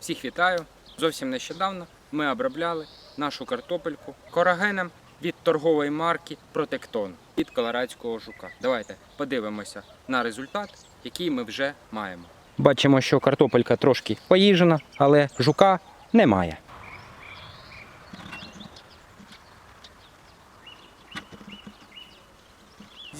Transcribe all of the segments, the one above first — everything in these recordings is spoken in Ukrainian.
Всіх вітаю. Зовсім нещодавно ми обробляли нашу картопельку корагеном від торгової марки Протектон від колорадського жука. Давайте подивимося на результат, який ми вже маємо. Бачимо, що картопелька трошки поїжена, але жука немає.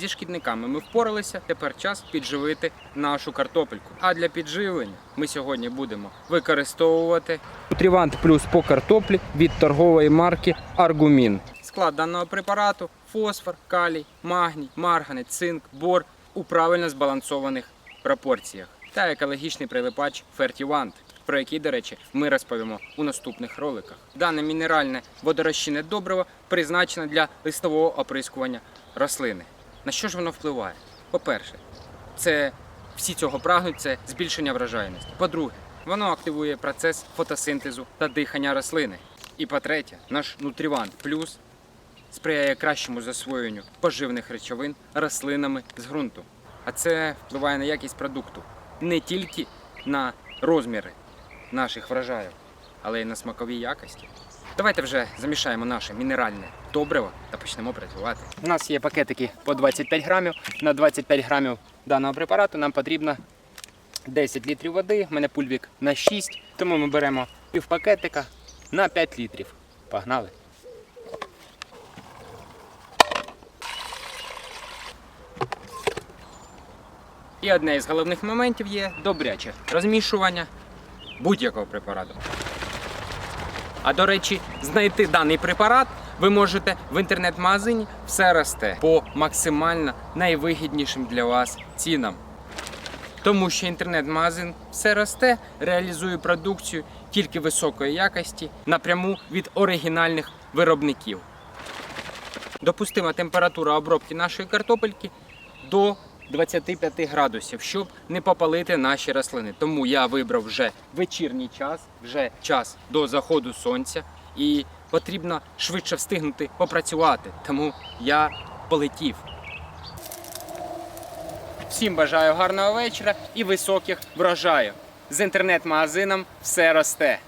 Зі шкідниками ми впоралися. Тепер час підживити нашу картопельку. А для підживлення ми сьогодні будемо використовувати Нутрівант плюс по картоплі від торгової марки Аргумін. Склад даного препарату фосфор, калій, магній, марганець, цинк, бор у правильно збалансованих пропорціях та екологічний прилипач Фертівант. Про який, до речі, ми розповімо у наступних роликах. Дане мінеральне водорозчинне добриво призначене для листового оприскування рослини. На що ж воно впливає? По-перше, це всі цього прагнуть це збільшення врожайності. По-друге, воно активує процес фотосинтезу та дихання рослини. І по-третє, наш нутрівант плюс сприяє кращому засвоєнню поживних речовин рослинами з ґрунту. А це впливає на якість продукту не тільки на розміри наших врожаїв, але й на смакові якості. Давайте вже замішаємо наше мінеральне добриво та почнемо працювати. У нас є пакетики по 25 грамів. На 25 грамів даного препарату нам потрібно 10 літрів води. У мене пульвік на 6, тому ми беремо пів пакетика на 5 літрів. Погнали! І одне із головних моментів є добряче розмішування будь-якого препарату. А до речі, знайти даний препарат ви можете в інтернет-магазині все росте по максимально найвигіднішим для вас цінам. Тому що інтернет-магазин все росте, реалізує продукцію тільки високої якості напряму від оригінальних виробників. Допустима температура обробки нашої картопельки до 25 градусів, щоб не попалити наші рослини. Тому я вибрав вже вечірній час, вже час до заходу сонця, і потрібно швидше встигнути попрацювати. Тому я полетів. Всім бажаю гарного вечора і високих врожаїв. З інтернет-магазином все росте.